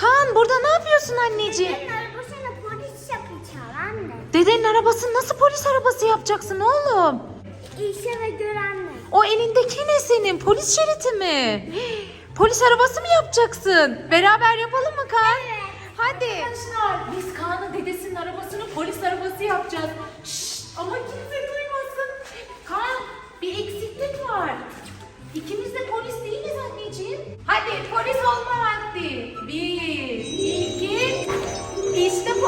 Kaan burada ne yapıyorsun anneciğim? Benim arabasına polis yapacağım anne. Dedenin arabasını nasıl polis arabası yapacaksın oğlum? İşe ve görenler. O elindeki ne senin? Polis şeridi mi? Polis arabası mı yapacaksın? Beraber yapalım mı Kaan? Evet. Hadi. Arkadaşlar biz Kaan'ın dedesinin arabasını polis arabası yapacağız. Şşt, ama kimse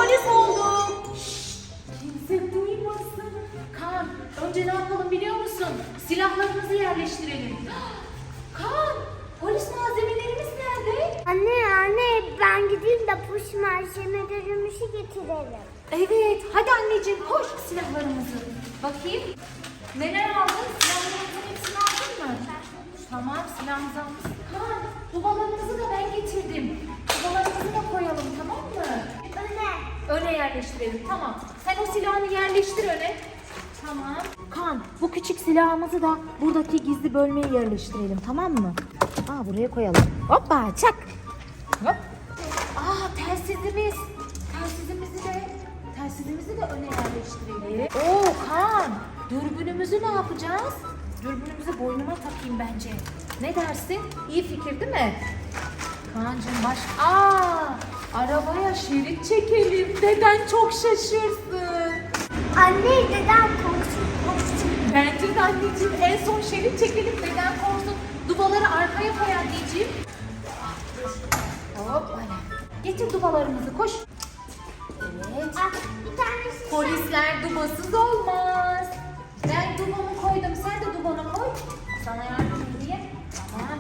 polis oldum. Şşt, kimse duymasın. Kaan önce ne yapalım biliyor musun? Silahlarımızı yerleştirelim. Kaan polis malzemelerimiz nerede? Anne anne ben gideyim de polis malzemelerimizi getirelim. Evet, hadi anneciğim koş silahlarımızı. Bakayım. Neler aldın? Silahlarımızın hepsini aldın mı? Tamam, silahımızı almışsın. Ha, dubalarımızı da ben getirdim. Dubalarımızı da koyalım, tamam mı? Öne. Öne yerleştirelim, tamam. Sen o silahını yerleştir öne. Tamam. Kan, bu küçük silahımızı da buradaki gizli bölmeye yerleştirelim, tamam mı? Aa, buraya koyalım. Hoppa, çak. Hop. Aa, telsizimiz. Telsizimizi de, telsizimizi de öne yerleştirelim. Oo, Kan, dürbünümüzü ne yapacağız? Dürbünümüzü boynuma takayım bence. Ne dersin? İyi fikir değil mi? Kaan'cığım baş... Aa, arabaya şerit çekelim. Deden çok şaşırsın. Anne dedem korksun korksun. Bence de anneciğim en son şerit çekelim. Deden korksun. Dubaları arkaya koy anneciğim. Hop öyle. Getir dubalarımızı koş. Evet. Ah, bir tanesi Polisler dubasız olmaz. Ben dubamı koydum. Sen de dubanı koy. Sana yardım edeyim. Tamam.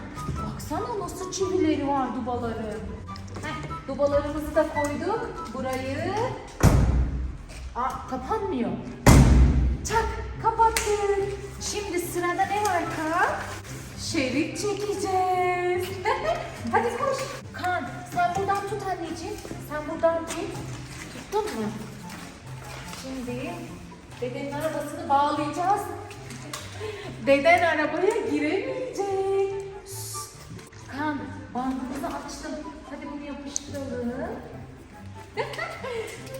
Baksana nasıl çivileri var dubaları. Dubalarımızı da koyduk. Burayı. Aa, kapanmıyor. Çak kapattık. Şimdi sırada ne var Kaan? Şerit çekeceğiz. Hadi koş. Kaan sen buradan tut anneciğim. Sen buradan tut. Tuttun mu? Şimdi dedenin arabasını bağlayacağız. Deden arabaya giremeyecek. Kaan bandımızı açtım. Yapıştıralım.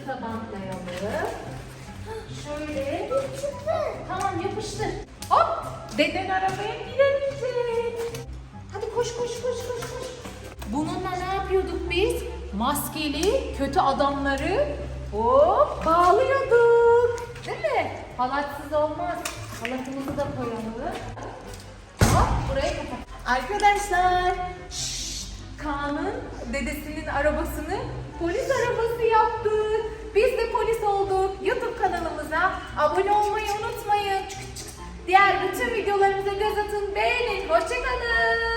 Bantlayalım. Şöyle. Tamam yapıştır. Hop! Deden arabaya giremeyecek. Hadi koş koş koş koş koş. Bununla ne yapıyorduk biz? Maskeli kötü adamları hop bağlıyorduk. Değil mi? Halatsız olmaz. Halatımızı da koyalım. Hop buraya kapat. Arkadaşlar şşt, Kaan'ın dedesinin arabasını polis arabası yaptık. Biz de polis olduk. YouTube kanalımıza abone olmayı unutmayın. Diğer bütün videolarımıza göz atın, beğenin. Hoşçakalın.